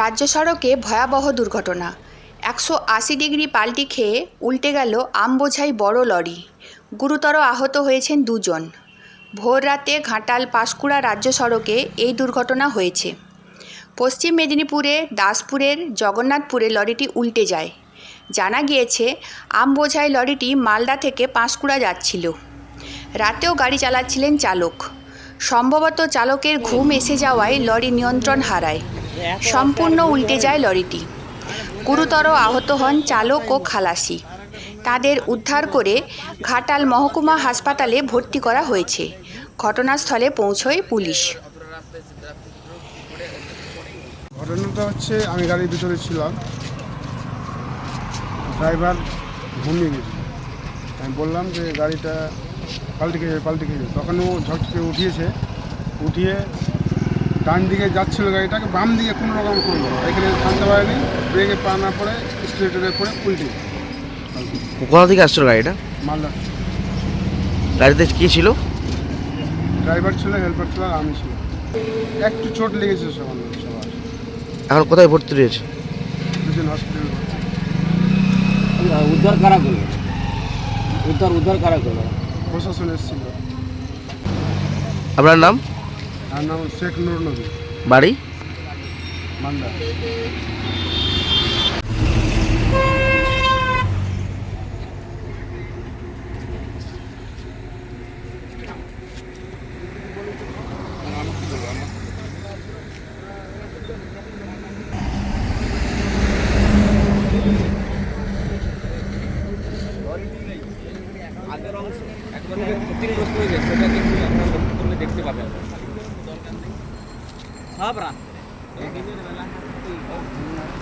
রাজ্য সড়কে ভয়াবহ দুর্ঘটনা। একশো আশি ডিগ্রি পাল্টি খেয়ে উল্টে গেল আমবোঝাই বড় লরি। গুরুতর আহত হয়েছেন দুজন। ভোর রাতে ঘাটাল পাঁশকুড়া রাজ্য সড়কে এই দুর্ঘটনা হয়েছে। পশ্চিম মেদিনীপুরে, দাসপুরের জগন্নাথপুরে লরিটি উল্টে যায়। জানা গিয়েছে, আমবোঝাই লরিটি মালদা থেকে পাঁশকুড়া যাচ্ছিল। রাতেও গাড়ি চালাচ্ছিলেন চালক। সম্ভবত চালকের ঘুম এসে যাওয়ায় লরি নিয়ন্ত্রণ হারায়। সম্পূর্ণ উল্টে যায় লরিটি। গুরুতর আহত হন চালক ও খালাসি। তাদের উদ্ধার করে ঘাটাল মহকুমা হাসপাতালে ভর্তি করা হয়েছে। ঘটনাস্থলে পৌঁছয় পুলিশ। ঘটনাটা হচ্ছে, আমি গাড়ির ভিতরে ছিলাম। ড্রাইভার ঘুমিয়ে গেছিল। আমি বললাম যে গাড়িটা পাল্টে খেয়ে পাল্টে খেয়ে তখন ও ঝটকে উঠিয়েছে। উঠিয়ে ডান দিকে যাচ্ছিল গাড়িটাকে বাম দিকে কোনো রকম করল এখানে থামতে পারেনি ব্রেকে পা না পড়ে স্ট্রেটারে পড়ে উল্টে। কোথা থেকে আসছিল গাড়িটা? মালদা। গাড়িতে কে ছিল? ড্রাইভার ছিল হেল্পার ছিল আর আমি ছিল একটু চোট লেগেছে সবার সবার। এখন কোথায় ভর্তি রয়েছে? দুজন হসপিটাল উদ্ধার কারা করল? উদ্ধার উদ্ধার কারা করল? প্রশাসন এসেছিল। আপনার নাম? তার নাম শেখ নুর নবী বাড়ি? মালদা। আগের অংশ একবারে ক্ষতিগ্রস্ত হয়ে গেছে সেটা কিন্তু আপনারা লক্ষ্য করলে দেখতে পাবেন। Oh. Ya, adalah. Oh,